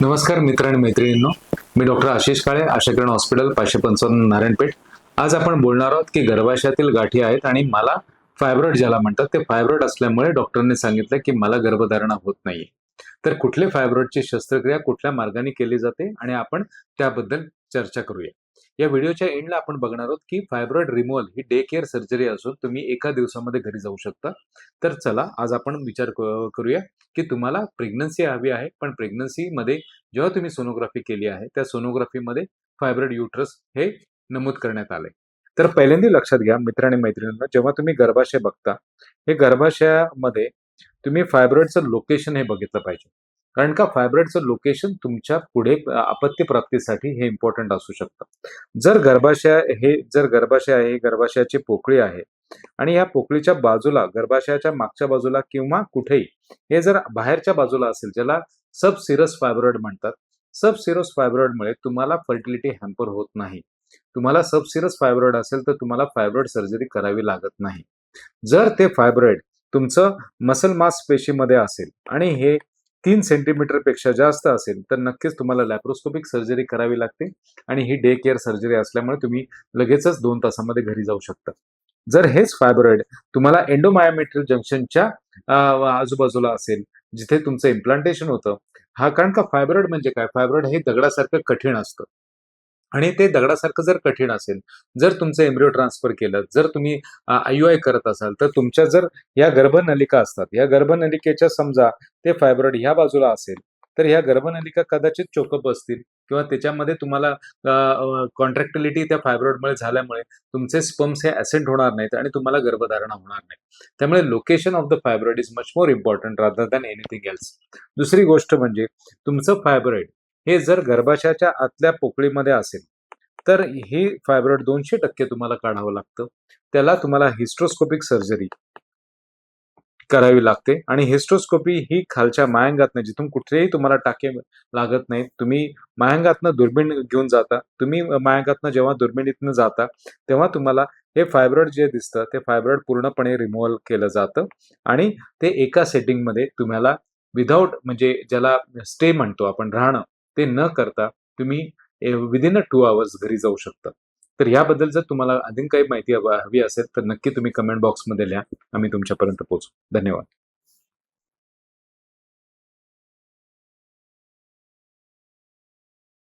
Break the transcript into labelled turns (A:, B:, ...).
A: नमस्कार मित्र आणि मैत्रिणींनो. मी डॉक्टर आशिष काळे आशाकिरण हॉस्पिटल पाचशे पंचावन्न नारायणपेठ. आज आपण बोलणार आहोत की गर्भाशयातील गाठी आहेत आणि मला फायब्रॉइड ज्याला म्हणतात ते फायब्रॉइड असल्यामुळे डॉक्टरने सांगितलं की मला गर्भधारणा होत नाहीये. तर कुठले फायब्रॉइडची शस्त्रक्रिया कुठल्या मार्गाने केली जाते आणि आपण त्याबद्दल चर्चा करूया. या व्हिडिओच्या एंडला आपण बघणार आहोत की फायब्रॉइड रिमूव्हल ही डे केअर सर्जरी असून तुम्ही एका दिवसामध्ये घरी जाऊ शकता. तर चला आज आपण विचार करूया की तुम्हाला प्रेग्नन्सी हवी आहे पण प्रेग्नन्सीमध्ये जेव्हा तुम्ही सोनोग्राफी केली आहे त्या सोनोग्राफीमध्ये फायब्रॉइड युट्रस हे नमूद करण्यात आले तर पहिल्यांदा लक्षात घ्या मित्र आणि मैत्रिणींना जेव्हा तुम्ही गर्भाशय बघता हे गर्भाशयामध्ये तुम्ही फायब्रॉइडचं लोकेशन हे बघितलं पाहिजे. कारण का फायब्रॉइडचं लोकेशन तुमच्यापुढे अ, प्राप्तीसाठी हे इम्पॉर्टंट असू शकतं. जर गर्भाशय हे जर गर्भाशय आहे गर्भाशयाची पोकळी आहे आणि या पोकळीच्या बाजूला गर्भाशयाच्या मागच्या बाजूला किंवा कुठेही हे जर बाहेरच्या बाजूला असेल ज्याला सब सिरस फायब्रॉइड म्हणतात सब सिरस फायब्रॉइडमुळे तुम्हाला फर्टिलिटी हॅम्पर होत नाही. तुम्हाला सब सिरस फायब्रॉइड असेल तर तुम्हाला फायब्रॉइड सर्जरी करावी लागत नाही. जर ते फायब्रॉइड तुमचं मसल मास पेशीमध्ये असेल आणि हे तीन सेंटीमीटरपेक्षा जास्त असेल तर नक्कीच तुम्हाला लॅप्रोस्कोपिक सर्जरी करावी लागते आणि ही डे केअर सर्जरी असल्यामुळे तुम्ही लगेचच दोन तासामध्ये घरी जाऊ शकता. जर हेच फायब्रॉइड तुम्हाला एंडोमायोमेट्रियल जंक्शनच्या आजूबाजूला असेल जिथे तुमचं इम्प्लांटेशन होतं हा कारण का फायब्रॉइड म्हणजे काय? फायब्रॉइड हे दगडासारखं कठीण असतं. आणि ते दगडासारखं जर कठीण असेल जर तुमचं एम्ब्रिओ ट्रान्सफर केलं जर तुम्ही आय आय करत असाल तर तुमच्या जर या गर्भनलिका असतात या गर्भनलिकेच्या समजा ते फायब्रॉइड ह्या बाजूला असेल तर ह्या गर्भनलिका कदाचित चोकअप असतील किंवा त्याच्यामध्ये तुम्हाला कॉन्ट्रॅक्टिलिटी त्या फायब्रॉइडमुळे झाल्यामुळे तुमचे स्पम्स हे ॲसेंट होणार नाहीत आणि तुम्हाला गर्भधारणा होणार नाही. त्यामुळे location of the fibroid is much more important rather than anything else दुसरी गोष्ट म्हणजे तुमचं फायब्रॉइड हे जर गर्भाशयाच्या आतल्या पोकळीमध्ये असेल तर हे फायब्रॉइड दोनशे टक्के तुम्हाला काढावं लागतं. त्याला तुम्हाला हिस्ट्रोस्कोपिक सर्जरी करावी लागते आणि हिस्ट्रोस्कोपी ही खालच्या मायांगातनं जिथून कुठेही तुम्हाला टाके लागत नाहीत तुम्ही मायांगातनं दुर्बीण घेऊन जाता तुम्ही मायांगातनं जेव्हा दुर्बिणीतनं जाता तेव्हा तुम्हाला हे फायब्रॉइड जे दिसतं ते फायब्रॉइड पूर्णपणे रिमूव्हल केलं जातं आणि ते एका सेटिंगमध्ये तुम्हाला विदाऊट म्हणजे ज्याला स्टे म्हणतो आपण राहणं ते न करता तुम्ही विदिन अ टू आवर्स घरी जाऊ शकता. तर याबद्दल जर तुम्हाला अधिक काही माहिती हवी हवी असेल तर नक्की तुम्ही कमेंट बॉक्समध्ये लिहा. आम्ही तुमच्यापर्यंत पोहोचू. धन्यवाद.